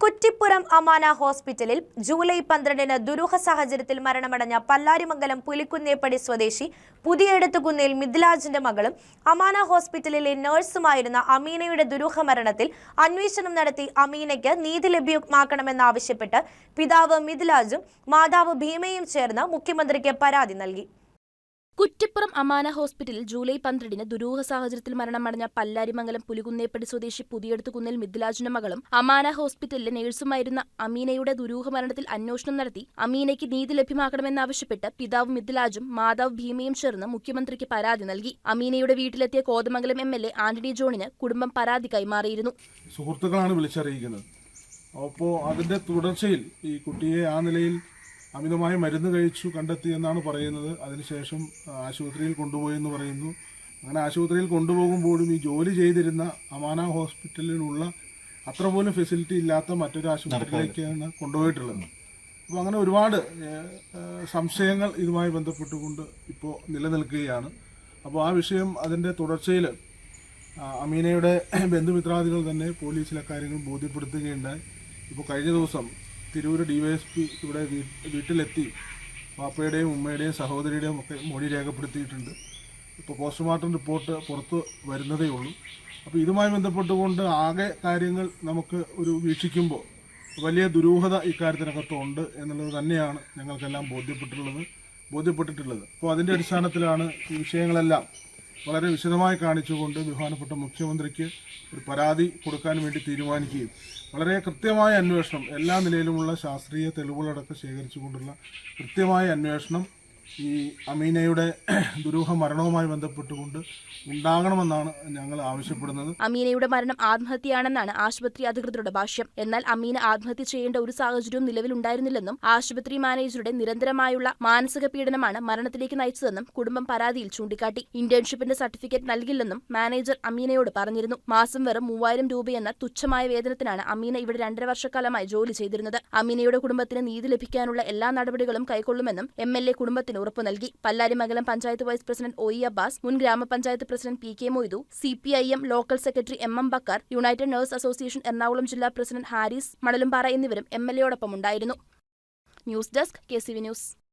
കുറ്റിപ്പുറം അമാന ഹോസ്പിറ്റലിൽ ജൂലൈ പന്ത്രണ്ടിന് ദുരൂഹ സാഹചര്യത്തിൽ മരണമടഞ്ഞ പല്ലാരിമംഗലം പുലിക്കുന്നേപ്പടി സ്വദേശി പുതിയടത്തുകുന്നിൽ മിഥിലാജിന്റെ മകളും അമാന ഹോസ്പിറ്റലിലെ നഴ്സുമായിരുന്ന അമീനയുടെ ദുരൂഹ മരണത്തിൽ അന്വേഷണം നടത്തി അമീനയ്ക്ക് നീതി ലഭ്യമാക്കണമെന്നാവശ്യപ്പെട്ട് പിതാവ് മിഥിലാജും മാതാവ് ഭീമയും ചേർന്ന് മുഖ്യമന്ത്രിക്ക് പരാതി നൽകി. കുറ്റിപ്പുറം അമാന ഹോസ്പിറ്റലിൽ ജൂലൈ പന്ത്രണ്ടിന് ദുരൂഹ സാഹചര്യത്തിൽ മരണമടഞ്ഞ പല്ലാരിമംഗലം പുലികുന്നേപ്പടി സ്വദേശി പുതിയടത്ത് കുന്നിൽ മിഥിലാജിന്റെ മകളും അമാന ഹോസ്പിറ്റലിലെ നഴ്സുമായിരുന്ന അമീനയുടെ ദുരൂഹ മരണത്തിൽ അന്വേഷണം നടത്തി അമീനയ്ക്ക് നീതി ലഭ്യമാക്കണമെന്നാവശ്യപ്പെട്ട് പിതാവ് മിഥിലാജും മാതാവ് ഭീമയും ചേർന്ന് മുഖ്യമന്ത്രിക്ക് പരാതി നൽകി. അമീനയുടെ വീട്ടിലെത്തിയ Kothamangalam M L A Antony ജോണിന് കുടുംബം പരാതി കൈമാറിയിരുന്നു സുഹൃത്തുക്കളാണ് വിളിച്ചറിയിക്കുന്നത്. അപ്പോൾ അതിന്റെ തുടർച്ചയിൽ ഈ കുട്ടിയെ ആ നിലയിൽ അമിതമായി മരുന്ന് കഴിച്ചു കണ്ടെത്തി എന്നാണ് പറയുന്നത്. അതിനുശേഷം ആശുപത്രിയിൽ കൊണ്ടുപോയി എന്ന് പറയുന്നു. അങ്ങനെ ആശുപത്രിയിൽ കൊണ്ടുപോകുമ്പോഴും ഈ ജോലി ചെയ്തിരുന്ന അമാന ഹോസ്പിറ്റലിനുള്ള അത്ര പോലും ഫെസിലിറ്റി ഇല്ലാത്ത മറ്റൊരു ആശുപത്രിയിലേക്കാണ് കൊണ്ടുപോയിട്ടുള്ളത്. അപ്പോൾ അങ്ങനെ ഒരുപാട് സംശയങ്ങൾ ഇതുമായി ബന്ധപ്പെട്ടുകൊണ്ട് ഇപ്പോൾ നിലനിൽക്കുകയാണ്. അപ്പോൾ ആ വിഷയം അതിന്റെ തുടർച്ചയിൽ അമീനയുടെ ബന്ധുമിത്രാദികൾ തന്നെ പോലീസിലെ കാര്യങ്ങൾ ബോധ്യപ്പെടുത്തുകയുണ്ടായി. ഇപ്പോൾ കഴിഞ്ഞ ദിവസം തിരൂർ ഡിവൈഎസ്പി ഇവിടെ വീട്ടിലെത്തി പാപ്പയുടെയും ഉമ്മയുടെയും സഹോദരിയുടെയും ഒക്കെ മൊഴി രേഖപ്പെടുത്തിയിട്ടുണ്ട്. ഇപ്പോൾ പോസ്റ്റ്മോർട്ടം റിപ്പോർട്ട് പുറത്ത് വരുന്നതേ ഉള്ളൂ. അപ്പോൾ ഇതുമായി ബന്ധപ്പെട്ടുകൊണ്ട് ആകെ കാര്യങ്ങൾ നമുക്ക് ഒരു വീക്ഷിക്കുമ്പോൾ വലിയ ദുരൂഹത ഇക്കാര്യത്തിനകത്തുണ്ട് എന്നുള്ളത് തന്നെയാണ് ഞങ്ങൾക്കെല്ലാം ബോധ്യപ്പെട്ടിട്ടുള്ളത് ബോധ്യപ്പെട്ടിട്ടുള്ളത്. അപ്പോൾ അതിന്റെ അടിസ്ഥാനത്തിലാണ് ഈ വിഷയങ്ങളെല്ലാം വളരെ വിശദമായി കാണിച്ചുകൊണ്ട് ബഹുമാനപ്പെട്ട മുഖ്യമന്ത്രിക്ക് ഒരു പരാതി കൊടുക്കാൻ വേണ്ടി തീരുമാനിക്കുകയും വളരെ കൃത്യമായ അന്വേഷണം എല്ലാ നിലയിലുമുള്ള ശാസ്ത്രീയ തെളിവുകളടക്കം ശേഖരിച്ചുകൊണ്ടുള്ള കൃത്യമായ അന്വേഷണം ഈ അമീനയുടെ ദുരൂഹ മരണവുമായി ബന്ധപ്പെട്ടുകൊണ്ട് ഉണ്ടാകണമെന്നാണ് ഞങ്ങൾ ആവശ്യപ്പെടുന്നത്. അമീനയുടെ മരണം ആത്മഹത്യയാണെന്നാണ് ആശുപത്രി അധികൃതരുടെ ഭാഷ്യം. എന്നാൽ അമീന ആത്മഹത്യ ചെയ്യേണ്ട ഒരു സാഹചര്യവും നിലവിലുണ്ടായിരുന്നില്ലെന്നും ആശുപത്രി മാനേജറുടെ നിരന്തരമായുള്ള മാനസിക പീഡനമാണ് മരണത്തിലേക്ക് നയിച്ചതെന്നും കുടുംബം പരാതിയിൽ ചൂണ്ടിക്കാട്ടി. ഇന്റേൺഷിപ്പിന്റെ സർട്ടിഫിക്കറ്റ് നൽകില്ലെന്നും മാനേജർ അമീനയോട് പറഞ്ഞിരുന്നു. മാസം വെറും മൂവായിരം രൂപയെന്ന തുച്ഛമായ വേതനത്തിനാണ് അമീന ഇവിടെ രണ്ടര വർഷക്കാലമായി ജോലി ചെയ്തിരുന്നത്. അമീനയുടെ കുടുംബത്തിന് നീതി ലഭിക്കാനുള്ള എല്ലാ നടപടികളും കൈക്കൊള്ളുമെന്നും എം എൽ എ കുടുംബത്തിന് ഉറപ്പു നൽകി. Pallarimangalam panchayat vice president O E Abbas മുൻ ഗ്രാമപഞ്ചായത്ത് president P K Moidu C P I M local secretary M M Bakkar united nurse association Ernakulam ജില്ലാ പ്രസിഡന്റ് ഹാരിസ് മണലുംപാറ എന്നിവരും എം എൽ എയോടൊപ്പം ഉണ്ടായിരുന്നു. News desk K C V news.